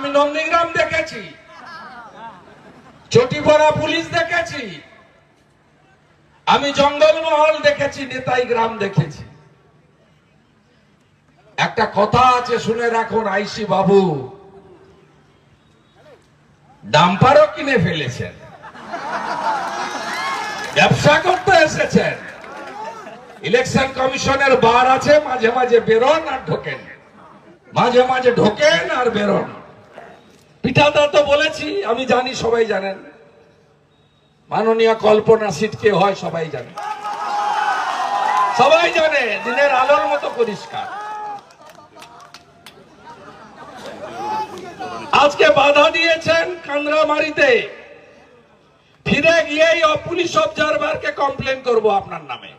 আমি নন্দীগ্রাম দেখেছি। চটিপড়া পুলিশ দেখেছি। আমি জঙ্গলমহল দেখেছি, নেতাই গ্রাম দেখেছি। একটা কথা আছে, শুনে রাখুন, আইসি বাবু। ডাম্পারও কিনে ফেলেছেন। ব্যবসা করতে এসেছেন। ইলেকশন কমিশনের বার আছে, মাঝে মাঝে বেরোন আর ঢোকেন। মাঝে মাঝে ঢোকেন আর বেরোন। পিঠাদা তো বলেছি, আমি জানি, সবাই জানেন। মাননীয় কল্পনা সিট কে হয়, সবাই জানে। সবাই জানে, দিনের আলোর মতো পরিষ্কার। আজকে বাধা দিয়েছেন কান্দ্রামারিতে ফিরে গিয়েই পুলিশ অবজারভারকে কমপ্লেন করব আপনার নামে।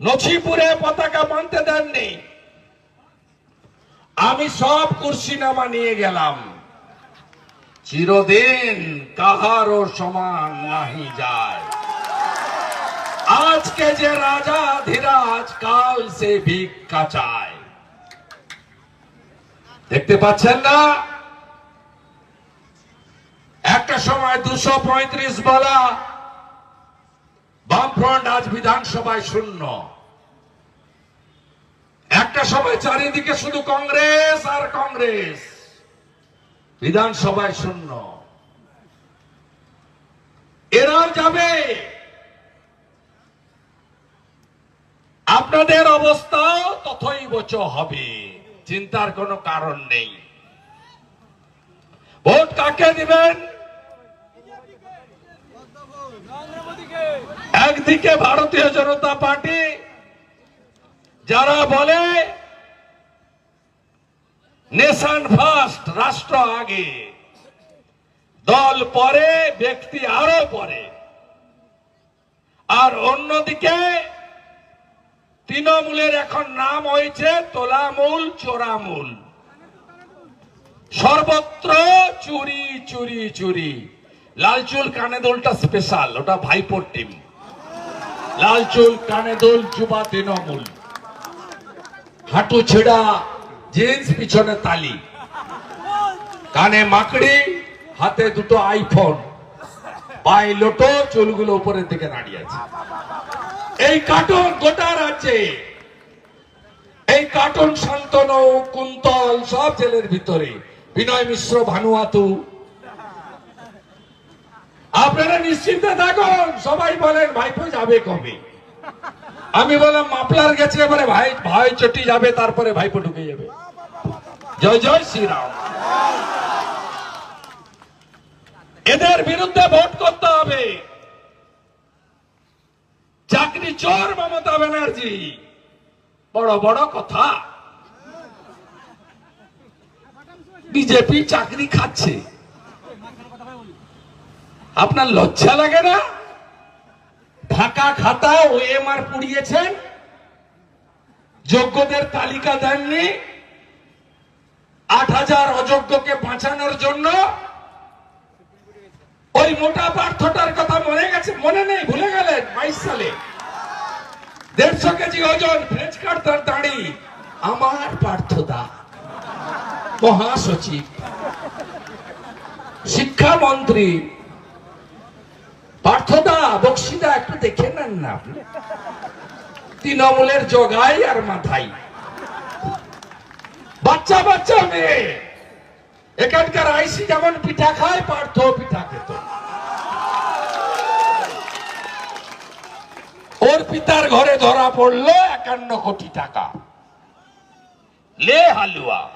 নছিপুরে পতাকা মানতে দেননি। আমি সব কুর্সিনামা নিয়ে গেলাম। চিরদিন কাহারও সমান নাহি যায়। আজকে যে রাজা ধীরাজ, কাল সে ভিক্ষা চায়। দেখতে পাচ্ছেন না? একটা সময় দুশো পঁয়ত্রিশ বলা বামফ্রন্ট আজ বিধানসভায় শূন্য। একটা সময় চারিদিকে শুধু কংগ্রেস আর কংগ্রেস। বিধানসভায় শূন্য। এরাও যাবে। আপনাদের অবস্থাও তথই বচ হবে। চিন্তার কোনো কারণ নেই। ভোট কাকে দিবেন? একদিকে ভারতীয় জনতা পার্টি যারা বলে নেশন ফার্স্ট, রাষ্ট্র আগে, দল পরে, ব্যক্তি আরও পরে, আর অন্যদিকে তৃণমূলের এখন নাম হয়েছে তোলামূল, চোরামূল। সর্বত্র চুরি চুরি চুরি। লাল চুল, কানে দোলটা স্পেশাল ওটা ভাইপোর টিম লাল চুল, কানে দোল, যুবা তৃণমূল। হাঁটু ছেড়া জিন্স পিছনে তালি। কানে মাকড়ি, হাতে দুটো আইফোন পায়ে লোটো, চুলগুলো উপরের দিকে দাঁড়িয়ে আছে। এই কার্টুন গোটা রাজ্যে। এই কার্টুন শান্তনু কুন্তল, সব জেলের ভিতরে। বিনয় মিশ্র, ভানুয়াতু। আপনারা নিশ্চিন্তে থাকুন, সবাই বলেন, ভাইপো যাবে কবে? আমি বললাম মাপলার গেছে, এবারে ভাই ভাই চটি যাবে, তারপরে ভাইপো ঢুকে যাবে। জয় জয় শ্রীরাম। এদের বিরুদ্ধে ভোট করতে হবে। চাকরি চোর মমতা ব্যানার্জি। বড় বড় কথা। বিজেপি চাকরি খাচ্ছে। আপনার লজ্জা লাগে না? ফাঁকা খাতা ও এমআর পুড়িয়েছেন। যোগ্যদের তালিকা দেননি। আট হাজার অযোগ্যকে বাঁচানোর জন্য ওই মোটা পার্থটার কথা মনে গেছে, মনে নেই, ভুলে গেলেন, বাইশ সালে। দেড়শো কেজি ওজন ফ্রেঞ্চ কাট তার দাঁড়ি, আমার পার্থদা। মহাসচিব। শিক্ষামন্ত্রী। পার্থদা, বক্সিদা তৃণমূলের জগাই আর মাথাই। বাচ্চা বাচ্চা মেয়ে। এখানকার আইসি যেমন পিঠা খায়, পার্থ পিঠা খেত। ওর পিতার ঘরে ধরা পড়ল একান্ন কোটি টাকা। লে হালুয়া।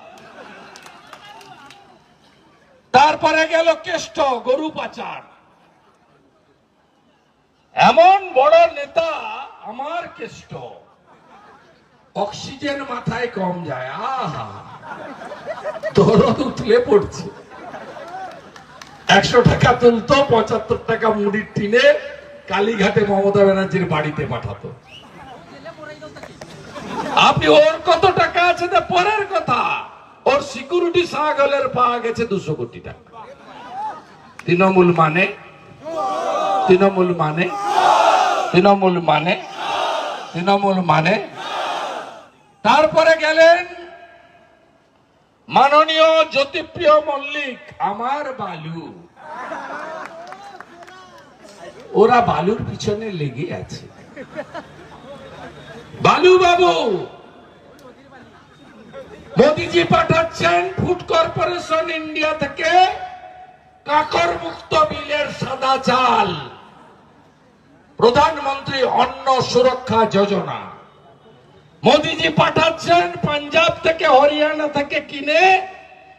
তারপরে গেল কেষ্ট, গরু পাচার। এমন বড় নেতা আমার কেষ্ট। অক্সিজেন মাথায় কম যায়, আহা। দরদ উঠলে পড়ছে। একশো টাকা তুলতো, পঁচাত্তর টাকা মুড়ির টিনে কালীঘাটে মমতা ব্যানার্জির বাড়িতে পাঠাতো। আপনি ওর কত টাকা আছে তা পরের কথা। ওর সিকিউরিটি সাগলের পাওয়া গেছে দুশো কোটি টাকা। তৃণমূল মানে তৃণমূল মানে? তৃণমূল মানে? তৃণমূল মানে? তারপরে গেলেন মাননীয় জ্যোতিপ্রিয় মল্লিক, আমার বালু। ওরা বালুর পিছনে লেগে আছে। বালু বাবু মোদিজি পাঠাচ্ছেন ফুড কর্পোরেশন ইন্ডিয়া থেকে কাকর মুক্ত বিলের সাদা চাল। প্রধানমন্ত্রী অন্ন সুরক্ষা যোজনা। মোদিজি পাঠাচ্ছেন, পাঞ্জাব থেকে, হরিয়ানা থেকে কিনে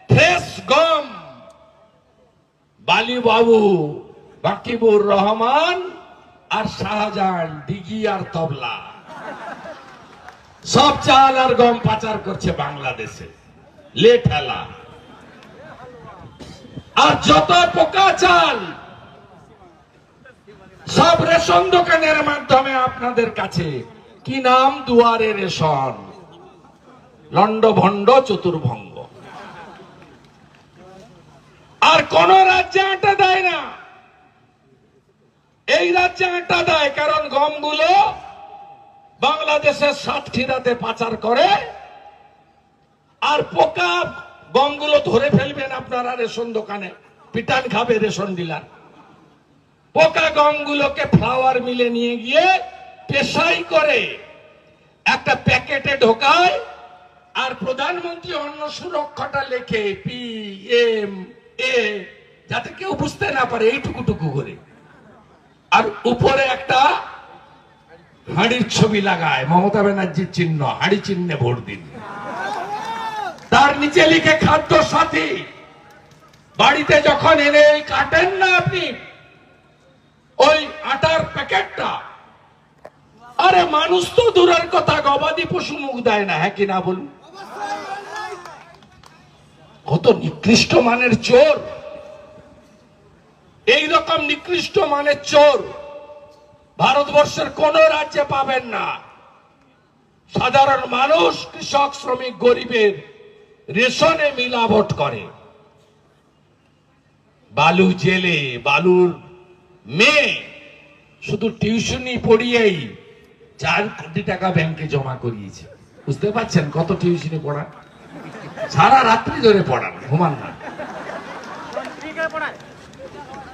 ফ্রেশ গম। বালি বাবু বাকিবুর রহমান আর শাহজাহান, ডিগি আর তবলা। সব চাল আর গম পাচার করছে বাংলাদেশে। লে ঠেলা আর যত পোকা চাল সব রেশন দোকানের মাধ্যমে আপনাদের কাছে। কি নাম? দুয়ারে রেশন। লন্ড ভণ্ড চতুর্ভঙ্গ। আর কোন রাজ্যে আটা দেয় না। এই রাজ্যে আটা দেয় কারণ গমগুলো বাংলাদেশের সাতক্ষীরাতে পাচার করে। আর পোকা গমগুলো ধরে ফেলবেন আপনারা রেশন দোকানে। পিটান খাবে রেশন ডিলার। পোকা গমগুলোকে ফ্লাওয়ার মিলে নিয়ে গিয়ে পেশাই করে একটা প্যাকেটে ঢোকায় আর প্রধানমন্ত্রী অন্ন সুরক্ষাটা লেখে পি এম এ, যাতে কেউ বুঝতে না পারে এইটুকুটুকু করে। আর উপরে একটা হাঁড়ির ছবি লাগায়, মমতা ব্যানার্জির চিহ্ন, হাঁড়ি চিহ্নে ভোট দিন। তার নিচে লিখে খাদ্য সাথী, বাড়িতে যখন এনে কাটেন না আপনি ওই আটার প্যাকেটটা। আরে মানুষ তো দূরের কথা, গবাদি পশু মুখ দেয় না হ্যাঁ কিনা বলুন? কত নিকৃষ্ট মানের চোর। এই রকম নিকৃষ্ট মানের চোর ভারতবর্ষের কোন রাজ্যে পাবেন না। সাধারণ মানুষ, কৃষক, শ্রমিক, গরিবের রেশনে মিলাবট করে। বালু জেলে, বালুর মেয়ে। শুধু টিউশনি পড়িয়েই চার কোটি টাকা ব্যাংকে জমা করিয়েছে। বুঝতে পারছেন কত টিউশনি পড়ান সারা রাত্রি ধরে পড়ান, ঘুমান না।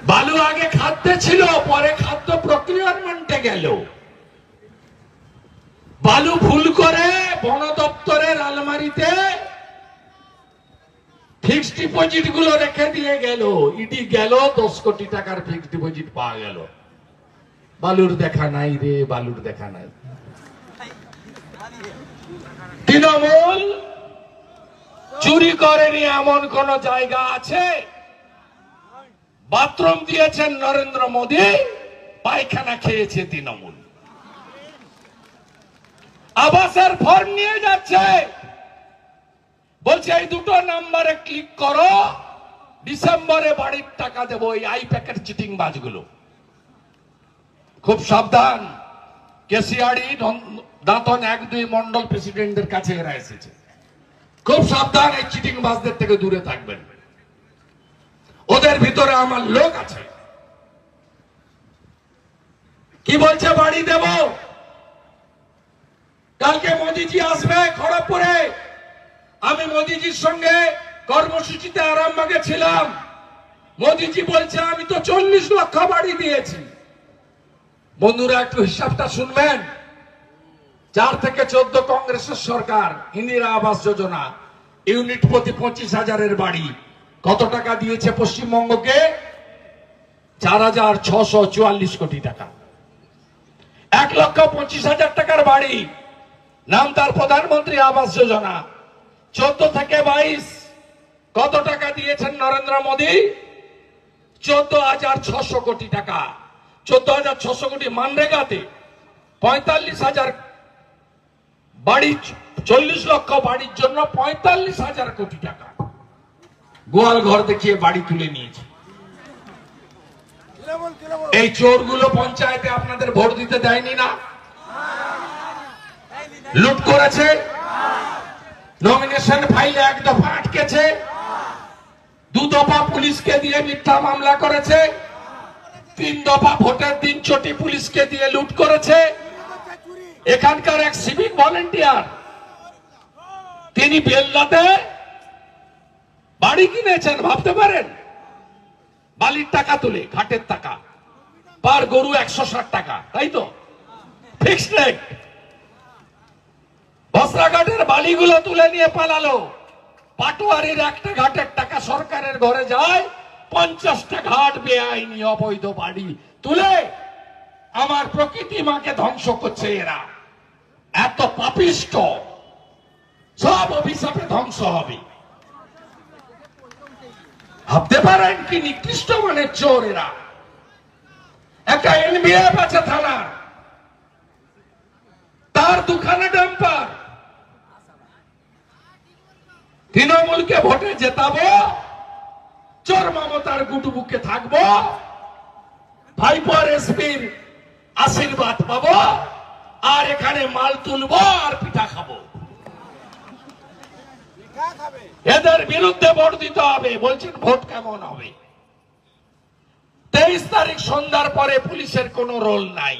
বালু আগে খাদ্যে ছিল, পরে খাদ্য প্রক্রিয়ারমেন্টে গেল। বালু ভুল করে বন দপ্তরের আলমারিতে ফিক্সড ডিপোজিটগুলো রেখে দিয়ে গেল। ইডি গেল, দশ কোটি টাকার ফিক্সড ডিপোজিট পাওয়া গেল। বালুর দেখা নাই রে, বালুর দেখা নাই। তৃণমূল চুরি করেনি এমন কোন জায়গা আছে? বাথরুম দিয়েছেন নরেন্দ্র মোদী, পায়খানা খেয়েছে তৃণমূল। আবাসের ফর্ম নিয়ে যাচ্ছে। বলছে, এই দুটো নাম্বারে ক্লিক করো। ডিসেম্বরে বাড়ির টাকা দেবো এই আই প্যাকেট চিটিং বাজগুলো। খুব সাবধান। কেসিয়াড়ি দাঁতন এক, দুই মন্ডল প্রেসিডেন্টদের কাছে এরা এসেছে। খুব সাবধান, এই চিটিং বাজদের থেকে দূরে থাকবেন। ওদের ভিতরে আমার লোক আছে। কি বলছে, বাড়ি দেব? কালকে মোদিজি আসবে খড়গপুরে। আমি মোদিজির সঙ্গে কর্মসূচিতে আরামবাগে ছিলাম। মোদিজি বলছে, আমি তো চল্লিশ লক্ষ বাড়ি দিয়েছি। বন্ধুরা, একটু হিসাবটা শুনবেন। চার থেকে চোদ্দ কংগ্রেসের সরকার, ইন্দিরা আবাস যোজনা, ইউনিট প্রতি পঁচিশ হাজারের বাড়ি। কত টাকা দিয়েছে পশ্চিমবঙ্গকে? চার হাজার ছশো চুয়াল্লিশ কোটি টাকা। এক লক্ষ পঁচিশ হাজার টাকার বাড়ি। নাম তার প্রধানমন্ত্রী আবাস যোজনা। চোদ্দ থেকে বাইশ। কত টাকা দিয়েছেন নরেন্দ্র মোদী? চোদ্দ হাজার ছশো কোটি টাকা। চোদ্দ হাজার ছশো কোটি মানরেগাতে পঁয়তাল্লিশ হাজার বাড়ি, চল্লিশ লক্ষ বাড়ির জন্য পঁয়তাল্লিশ হাজার কোটি টাকা। গোয়াল ঘর দেখিয়ে বাড়ি তুলে নিয়েছে। এই চোরগুলো পঞ্চায়েতে আপনাদের ভোট দিতে দেয়নি না? লুট করেছে? নমিনেশন ফাইলে এক দফা আটকেছে। দু দফা পুলিশকে দিয়ে মিথ্যা মামলা করেছে। তিন দফা ভোটের দিন চটি পুলিশকে দিয়ে লুট করেছে। এখানকার এক সিভিক ভলেন্টিয়ার, তিনি বেলদাতে বাড়ি কিনেছেন, ভাবতে পারেন? বালির টাকা তুলে, ঘাটের টাকা। পার গরু একশো ষাট টাকা, তাই তো? ফিক্সড রেট বস্ত্রাঘাটের বালিগুলো তুলে নিয়ে পালালো। পাটোয়ারির একটা ঘাটের টাকা সরকারের ঘরে যায়, পঞ্চাশটা ঘাট বেআইনি অবৈধ বাড়ি তুলে আমার প্রকৃতি মাকে ধ্বংস করছে এরা। এত পাপিষ্ট, সব অভিশাপে ধ্বংস হবে। ভাবতে পারেন কি নিকৃষ্ট মানের চোর এরা। একটা এনবিএফ আছে থানা তার দুখানা ডাম্পার। তৃণমূলকে ভোটে জেতাবো, চোর মমতার গুটুবুকে থাকব, ভাইপর এসপির আশীর্বাদ পাবো, আর এখানে মাল তুলবো আর পিঠা খাব। এদের বিরুদ্ধে ভোট দিতে হবে, বলছেন ভোট কেমন হবে? তেইশ তারিখ সন্ধ্যার পরে পুলিশের কোনো রোল নাই।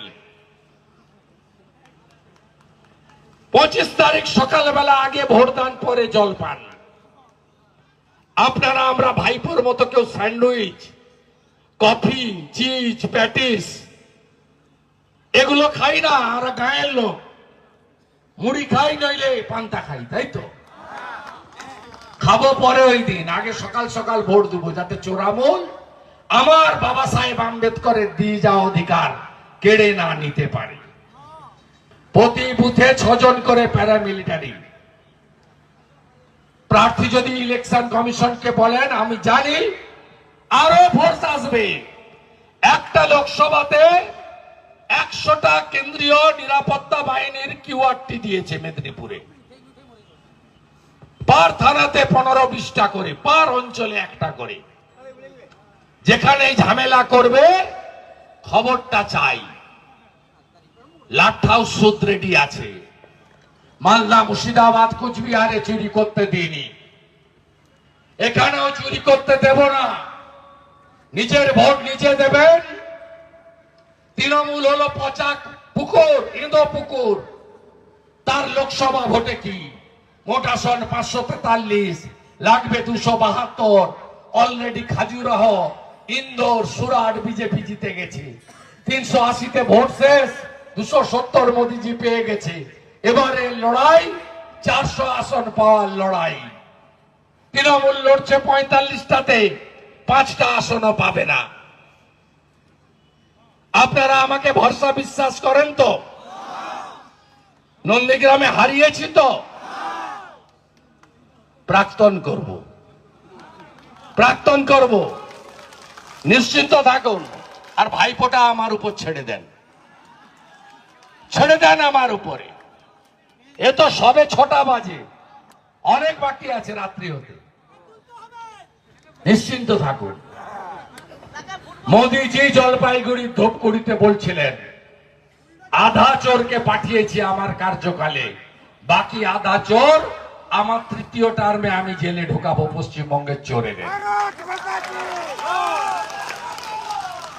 পঁচিশ তারিখ সকালবেলা আগে ভোটদান পরে জল পান। আপনারা আমরা ভাইপোর মতো কেউ স্যান্ডউইচ, কফি, চিজ, প্যাটিস, এগুলো খাই না, আমরা গায়ের লোক। মুড়ি খাই, নইলে পান্তা খাই, তাই তো? খাব পরে ওই দিন, আগে সকাল সকাল ভোট দেবো, যাতে চোরামূল আমার বাবা সাহেব আম্বেদকরের দিয়ে যাওয়া অধিকার কেড়ে না নিতে পারে। প্রতি বুথে ছজন করে প্যারামিলিটারি। প্রার্থী যদি ইলেকশন কমিশনকে বলেন, আমি জানি আরও ফোর্স আসবে। একটা লোকসভাতে একশোটা কেন্দ্রীয় নিরাপত্তা বাহিনীর কিউআরটি দিয়েছে মেদিনীপুরে। পার থানাতে পনেরো বিশটা করে, পার অঞ্চলে একটা করে। যেখানে ঝামেলা করবে, খবরটা চাই। লাট সুদ রেডি আছে। মালদা মুর্শিদাবাদ কুচবিহারে চুরি করতে দিইনি। এখানেও চুরি করতে দেব না। নিজের ভোট নিজে দেবেন। তৃণমূল হলো পচা পুকুর ইঁদো পুকুর। তার লোকসভা ভোটে কি? মোট আসন পাঁচশো তেতাল্লিশ, লাগবে দুশো বাহাত্তর। অলরেডি খাজুরাহ ইন্দোর, সুরাট, বিজেপি জিতে গেছে। তিনশো আশিতে ভোট শেষ, দুশো সত্তর মোদিজি পেয়ে গেছে। এবারে লড়াই, চারশো আসন পাওয়ার লড়াই। তৃণমূল লড়ছে পঁয়তাল্লিশটাতে, পাঁচটা আসনও পাবে না। আপনারা আমাকে ভরসা বিশ্বাস করেন তো? নন্দীগ্রামে হারিয়েছি তো? প্রাক্তন করব। প্রাক্তন করব। নিশ্চিন্ত থাকুন। আর ভাইপোটা আমার উপর ছেড়ে দেন। ছেড়ে দেন আমার উপরে। এ তো সবে ছটা বাজে। অনেক বাকি আছে রাত্রি হতে। নিশ্চিন্ত থাকুন। মোদিজি জলপাইগুড়ি ধূপগুড়িতে বলছিলেন, আধা চোরকে পাঠিয়েছি আমার কার্যকালে, বাকি আধা চোর আমার তৃতীয় টার্মে আমি জেলে ঢোকাবো পশ্চিমবঙ্গের চোরেদের।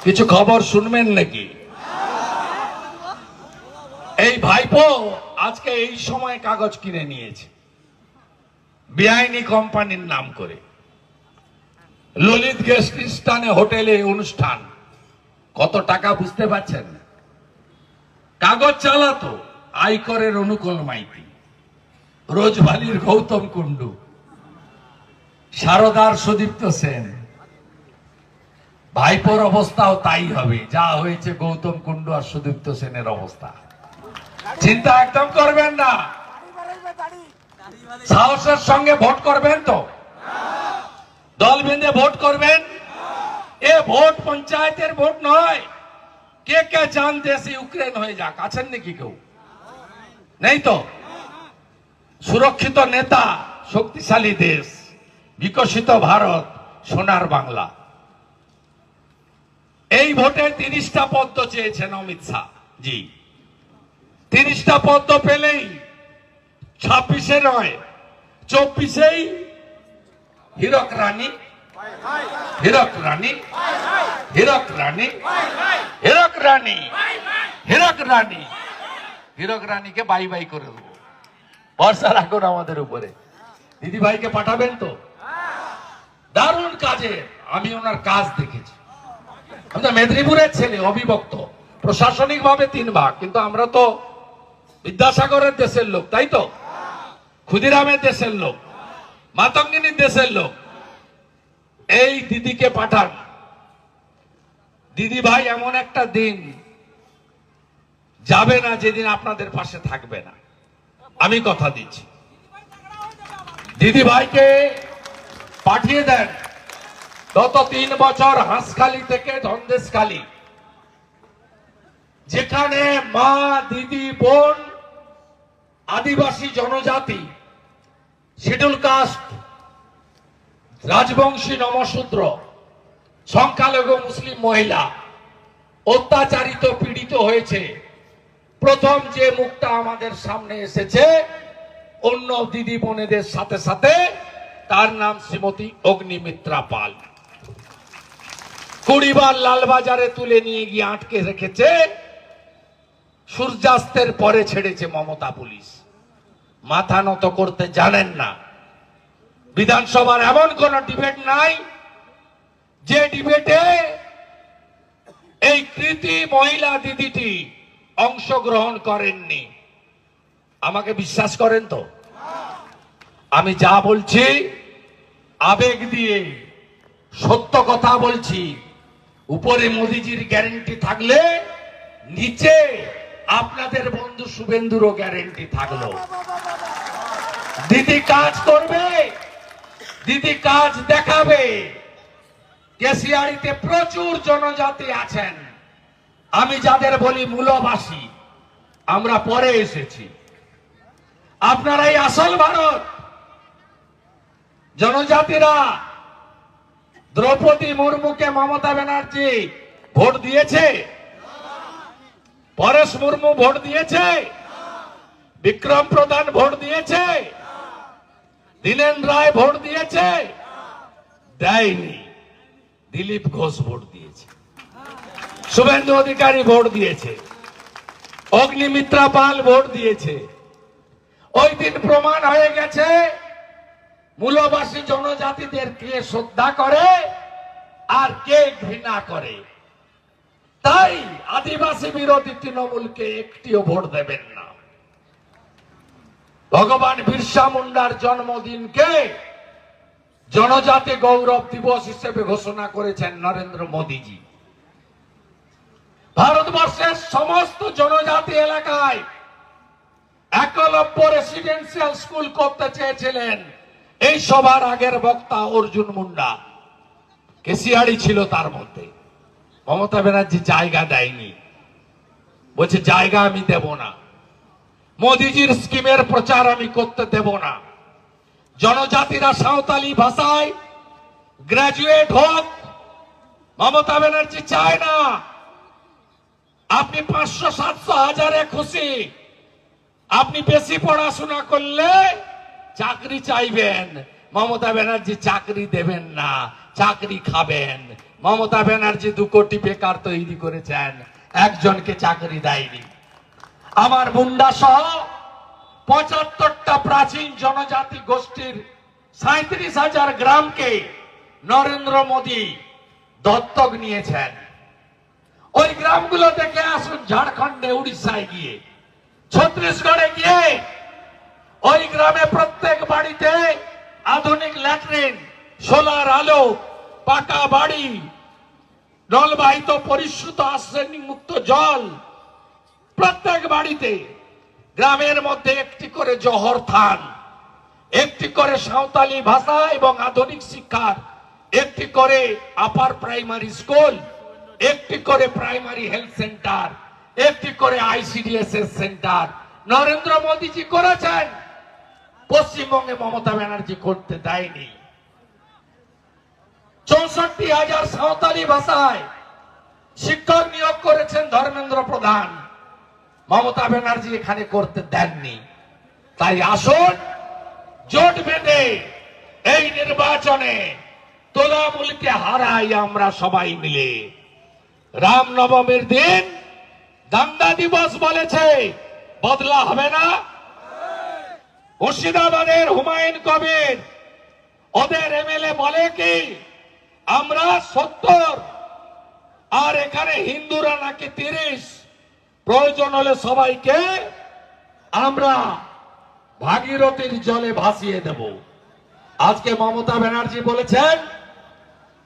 কিছু খবর শুনবেন নাকি? এই ভাইপো আজকে এই সময় কাগজ কিনে নিয়েছে। বেআইনি কোম্পানির নাম করে। ললিত গেস্ট স্থানে হোটেলে অনুষ্ঠান। কত টাকা বুঝতে পারছেন? কাগজ চালাতো, আয়করের অনুকূল মাইতি। রোজভালির গৌতম কুণ্ডু। সারদার সুদীপ্ত সেন। ভাইপোর অবস্থাও তাই হবে। যা হয়েছে গৌতম কুণ্ডু আর সুদীপ্ত সেনের অবস্থা। চিন্তা একদম করবেন না। সাহসের সঙ্গে ভোট করবেন তো? দল বেঁধে ভোট করবেন? এ ভোট পঞ্চায়েতের ভোট নয়। কে কে চান দেশ ইউক্রেন হয়ে যাক, আছেন নাকি কেউ? নেই তো? সুরক্ষিত নেতা, শক্তিশালী দেশ, বিকশিত ভারত, সোনার বাংলা। এই ভোটের তিরিশটা পদ্ম চেয়েছেন অমিত শাহ। জি। তিরিশটা পদ্ম পেলেই ছাব্বিশে নয়, চব্বিশেই হীরক রানী। হীরক রানী। হীরক রানী। হীরক রানী। হীরক রানী। হীরক রানীকে বাই বাই করে দেবো। ভরসা রাখুন আমাদের উপরে। দিদি ভাইকে পাঠাবেন তো? দারুণ কাজে আমি ওনার কাজ দেখেছি। আমি তো মেদিনীপুরের ছেলে, অবিভক্ত। প্রশাসনিক ভাবে তিন ভাগ, কিন্তু আমরা তো বিদ্যাসাগরের দেশের লোক, তাই তো? ক্ষুদিরামের দেশের লোক মাতঙ্গিনীর দেশের লোক। এই দিদিকে পাঠান। দিদি ভাই, এমন একটা দিন যাবে না যেদিন আপনাদের পাশে থাকবে না। আমি কথা দিচ্ছি। দিদি ভাইকে পাঠিয়ে দেন। গত তিন বছর হাঁসখালি থেকে ধন্দেশখালি। যেখানে মা, দিদি, বোন আদিবাসী জনজাতি শিডুল কাস্ট, রাজবংশী নমশূদ্র, সংখ্যালঘু মুসলিম মহিলা অত্যাচারিত, পীড়িত হয়েছে। প্রথম যে মুখটা আমাদের সামনে এসেছে, অন্য দিদি বোনেদের সাথে সাথে, তার নাম শ্রীমতী অগ্নিমিত্রা পাল। কুড়িবার লালবাজারে তুলে নিয়ে গিয়ে আটকে রেখেছে সূর্যাস্তের পরে ছেড়েছে মমতা পুলিশ। মাথা নত করতে জানেন না। বিধানসভার এমন কোন ডিবেট নাই, যে ডিবেটে এই কৃতি মহিলা দিদিটি অংশগ্রহণ করেননি। আমাকে বিশ্বাস করেন তো? আমি যা বলছি, আবেগ দিয়ে সত্য কথা বলছি। উপরে মোদিজির গ্যারেন্টি থাকলে নিচে আপনাদের বন্ধু শুভেন্দুরও গ্যারেন্টি থাকল। দিদি কাজ করবে, দিদি কাজ দেখাবে। কেশিয়াড়িতে প্রচুর জনজাতি আছেন। আমি যাদের বলি মূলবাসী, আমরা পরে এসেছি। আপনারাই আসল ভারত, জনজাতিরা দ্রৌপদী মুর্মুকে মমতা ব্যানার্জি ভোট দিয়েছে? পরেশ মুর্মু ভোট দিয়েছে। বিক্রম প্রধান ভোট দিয়েছে। দীনেন রায় ভোট দিয়েছে। দেয়নি। দিলীপ ঘোষ ভোট দিয়েছে। শুভেন্দু অধিকারী ভোট দিয়েছে। অগ্নিমিত্রা পাল ভোট দিয়েছে। ওই দিন প্রমাণ হয়ে গেছে, মূলবাসী জনজাতিদের কে শ্রদ্ধা করে আর কে ঘৃণা করে। তাই আদিবাসী বিরোধী তৃণমূলকে একটিও ভোট দেবেন না। ভগবান বিরসা মুন্ডার জন্মদিনকে জনজাতি গৌরব দিবস হিসেবে ঘোষণা করেছেন নরেন্দ্র মোদীজি। ভারতবর্ষের সমস্ত জনজাতি এলাকায় একলব্য রেসিডেন্সিয়াল স্কুল করতে চেয়েছিলেন এই সবার আগের বক্তা অর্জুন মুন্ডা। কেসিয়াড়ি ছিল তার মধ্যে। মমতা ব্যানার্জি জায়গা দেয়নি। বলছে, জায়গা আমি দেব না। মোদিজির স্কিমের প্রচার আমি করতে দেব না। জনজাতিরা সাঁওতালি ভাষায় গ্রাজুয়েট হোক, মমতা ব্যানার্জি চায় না। আপনি পাঁচশো, সাতশো হাজারে খুশি। আপনি বেশি পড়াশোনা করলে চাকরি চাইবেন। মমতা ব্যানার্জি চাকরি দেবেন না, চাকরি খাবেন। মমতা ব্যানার্জি দু কোটি বেকার তৈরি করেছেন, একজনকে চাকরি দেয়নি। আমার মুন্ডা সহ পঁচাত্তরটা প্রাচীন জনজাতি গোষ্ঠীর সাঁত্রিশ হাজার গ্রামকে নরেন্দ্র মোদী দত্তক নিয়েছেন। ওই গ্রামগুলো থেকে আসুন ঝাড়খণ্ডে, উড়িষ্যায় গিয়ে। ছত্তিশগড়ে গিয়ে ওই গ্রামে প্রত্যেক বাড়িতে আধুনিক ল্যাট্রিন, সোলার আলো, পাকা বাড়ি জলবাহিত পরিশ্রুত আর্সেনিক মুক্ত জল প্রত্যেক বাড়িতে, গ্রামের মধ্যে একটি করে জহর থান, একটি করে সাঁওতালি ভাষা এবং আধুনিক শিক্ষার, একটি করে আপার প্রাইমারি স্কুল, একটি করে প্রাইমারি হেলথ সেন্টার, একটি করে আইসিডিএস সেন্টার। নরেন্দ্র মোদীজি করেছেন, পশ্চিমবঙ্গে মমতা ব্যানার্জি করতে দেয়নি। চৌষট্টি হাজার সাঁওতালি ভাষায় শিক্ষক নিয়োগ করেছেন ধর্মেন্দ্র প্রধান। মমতা ব্যানার্জি এখানে করতে দেননি। তাই আসুন, জোট বেঁধে এই নির্বাচনে তোলামূলকে হারাই আমরা সবাই মিলে। রাম নবমীর দিন দাঙ্গা দিবস বলেছে, বদলা হবে না। মুর্শিদাবাদের হুমায়ুন কবির, ওদের এমএলএ বলে কি? আমরা সত্তর। আর এখানে হিন্দুরা নাকি তিরিশ। প্রয়োজন হলে সবাইকে আমরা ভাগীরথীর জলে ভাসিয়ে দেব। আজকে মমতা ব্যানার্জি বলেছেন,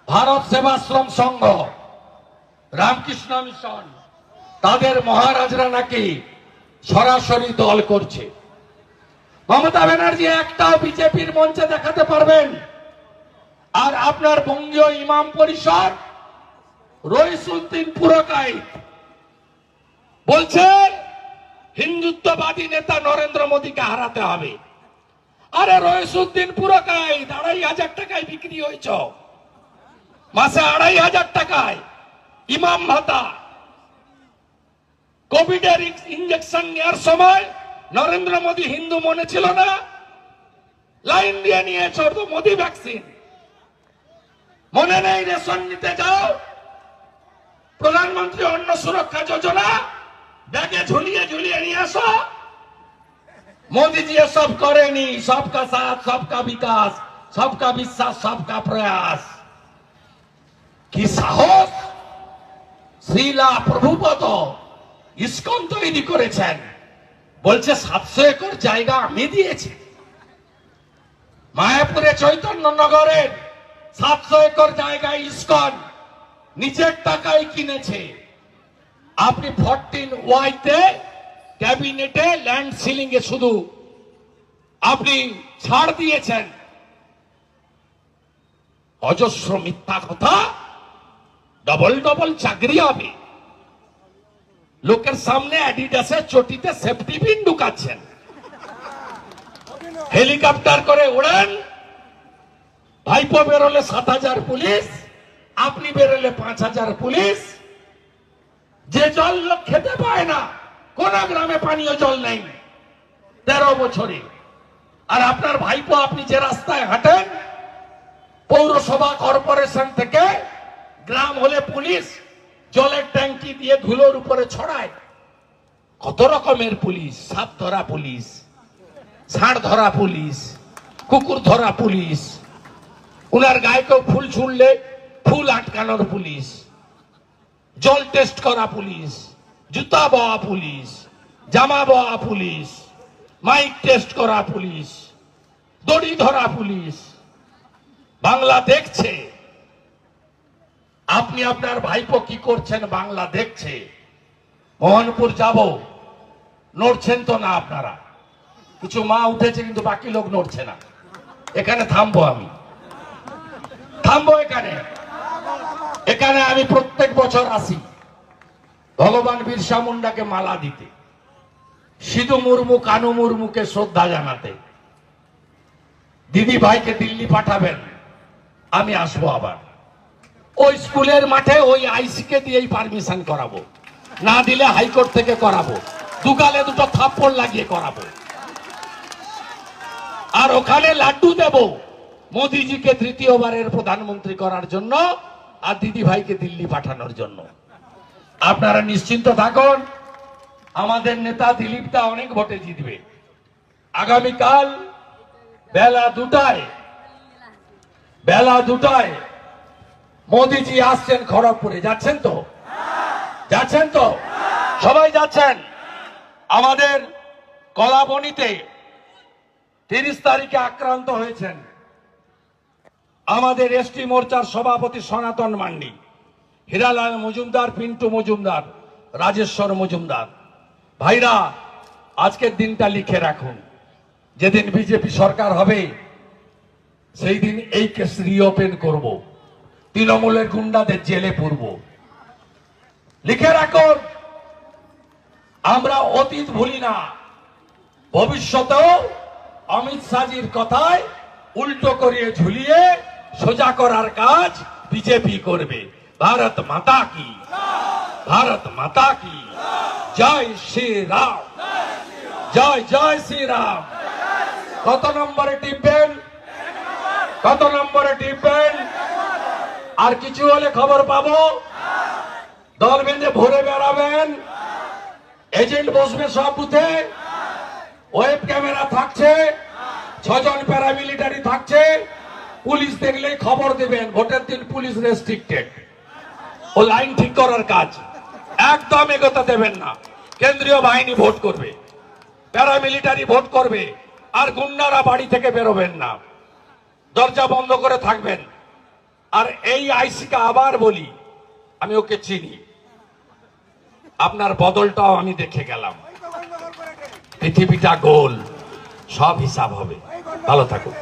ভারত সেবাশ্রম সংঘ, রামকৃষ্ণ মিশন, তাদের মহারাজরা নাকি সরাসরি দল করছে। মমতা ব্যানার্জি একটাও বিজেপির মঞ্চে দেখাতে পারবেন। আর আপনার বঙ্গীয় ইমাম পরিষদ রইসুদ্দিন পুরকাই বলছে, হিন্দুত্ববাদী নেতা নরেন্দ্র মোদীকে হারাতে হবে। আরে রইসুদ্দিন পুরকাই, আড়াই হাজার টাকায় বিক্রি হয়েছ। মাসে আড়াই হাজার টাকায়, ইমাম ভাতা। কোভিডের ইঞ্জেকশন নেওয়ার সময় নরেন্দ্র মোদী হিন্দু মনে ছিল না। লাইন দিয়ে নিয়েছ, তো মোদী ভ্যাকসিন মনে নেই রেশন নিতে যাও। প্রধানমন্ত্রী অন্ন সুরক্ষা যোজনা, ব্যাগে ঝুলিয়ে ঝুলিয়ে নিয়ে আসো। মোদীজি এসব করেনি, সবকা সাথ, সবকা বিকাশ, সবকা বিশ্বাস, সবকা প্রয়াস। কি সাহস? শ্রীলা প্রভুপদ ইস্কন তৈরি করেছেন। বলছে, সাতশো একর জায়গা আমি দিয়েছি। মায়াপুরে চৈতন্যনগরের সাতশো একর জায়গায় ইস্কন নিজের টাকায় কিনেছে। আপনি ফরটিন ওয়াইতে ক্যাবিনেটে ল্যান্ড সিলিং এ শুধু আপনি ছাড় দিয়েছেন। অজস্র মিথ্যা কথা ডবল ডবল চাকরি হবে। লোকের সামনে অ্যাডিডাসের চটিতে সেফটি পিন ঢুকাচ্ছেন। হেলিকপ্টার করে ওড়েন ভাইপো বেরোলে সাত হাজার পুলিশ, আপনি বেরোলে পাঁচ হাজার পুলিশ। যে জল লোক খেতে পায় না, কোন গ্রামে পানীয় জল নেই। তেরো বছরে। আর আপনার ভাইপো, আপনি যে রাস্তায় হাঁটেন, পৌরসভা কর্পোরেশন থেকে গ্রাম হলে পুলিশ জলের ট্যাঙ্কি দিয়ে ধুলোর উপরে ছড়ায়। কত রকমের পুলিশ? সাপ ধরা পুলিশ, ষাঁড় ধরা পুলিশ, কুকুর ধরা পুলিশ। উনার গায়ে কেউ ফুল ছুড়লে ফুল আটকানোর পুলিশ। জল টেস্ট করা পুলিশ, জুতা বওয়া পুলিশ, জামা বওয়া পুলিশ, মাইক টেস্ট করা পুলিশ, দড়ি ধরা পুলিশ। বাংলা দেখছে। আপনি আপনার ভাইপো কি করছেন বাংলা দেখছে। মোহনপুর যাব। নড়ছেন তো না আপনারা। কিছু মা উঠেছে কিন্তু বাকি লোক নড়ছে না। এখানে থামবো আমি। থামবো এখানে। এখানে আমি প্রত্যেক বছর আসি ভগবান বিরসা মুন্ডাকে মালা দিতে, সিধু মুর্মু, কানু মুর্মুকে শ্রদ্ধা জানাতে। দিদি ভাইকে দিল্লি পাঠাবেন, আমি আসব আবার। ওই স্কুলের মাঠে ওই আইসিকে দিয়েই পারমিশন করাবো। না দিলে হাইকোর্ট থেকে করাবো। দুকালে দুটো থাপ্পড় লাগিয়ে করাবো। আর ওখানে লাড্ডু দেব। মোদিজিকে তৃতীয়বারের প্রধানমন্ত্রী করার জন্য আর দিদি ভাইকে দিল্লি পাঠানোর জন্য। আপনারা নিশ্চিন্ত থাকুন, আমাদের নেতা দিলীপ দা অনেক ভোটে জিতবে। আগামীকাল বেলা দুটায় বেলা দুটায় মোদিজি আসছেন খড়গপুরে। যাচ্ছেন তো? যাচ্ছেন তো? সবাই যাচ্ছেন? আমাদের কলাবনীতে তিরিশ তারিখে আক্রান্ত হয়েছেন। আমাদের এসটি মোর্চার সভাপতি সনাতন মান্ডি, হীরালাল মজুমদার, পিন্টু মজুমদার, রাজেশ্বর মজুমদার। ভাইরা, আজকের দিনটা লিখে রাখুন। যেদিন বিজেপি সরকার হবে, সেই দিন এই কেস রিওপেন করব। তৃণমূলের গুন্ডাদের জেলে পুরব। লিখে রাখুন, আমরা অতীত ভুলি না। ভবিষ্যতেও অমিত শাহজির কথায় উল্টো করিয়ে ঝুলিয়ে সোজা করার কাজ বিজেপি করবে। ভারত মাতা কি? ভারত মাতা কি? জয় শ্রী রাম জয় জয় শ্রী রাম কত নম্বরে টিপবেন? কত নম্বরে টিপবেন? আর কিছু হলে খবর পাবো? দল বেঁধে ভরে বেড়াবেন? এজেন্ট বসবে সব বুথে? ওয়েব ক্যামেরা থাকছে? ছজন প্যারামিলিটারি থাকছে? পুলিশ দেখলে খবর দেবেন, ভোটের দিন পুলিশ রেস্ট্রিক্টেড ও লাইন ঠিক করার কাজ। একদম এগোতে দেবেন না। কেন্দ্রীয় বাহিনী ভোট করবে। প্যারামিলিটারি ভোট করবে। আর গুন্ডারা বাড়ি থেকে বেরোবেন না। দরজা বন্ধ করে থাকবেন। আর এই আইসিকে আবার বলি, আমি ওকে চিনি। আপনার বদলটাও আমি দেখে গেলাম। পৃথিবীটা গোল, সব হিসাব হবে। ভালো থাকুন।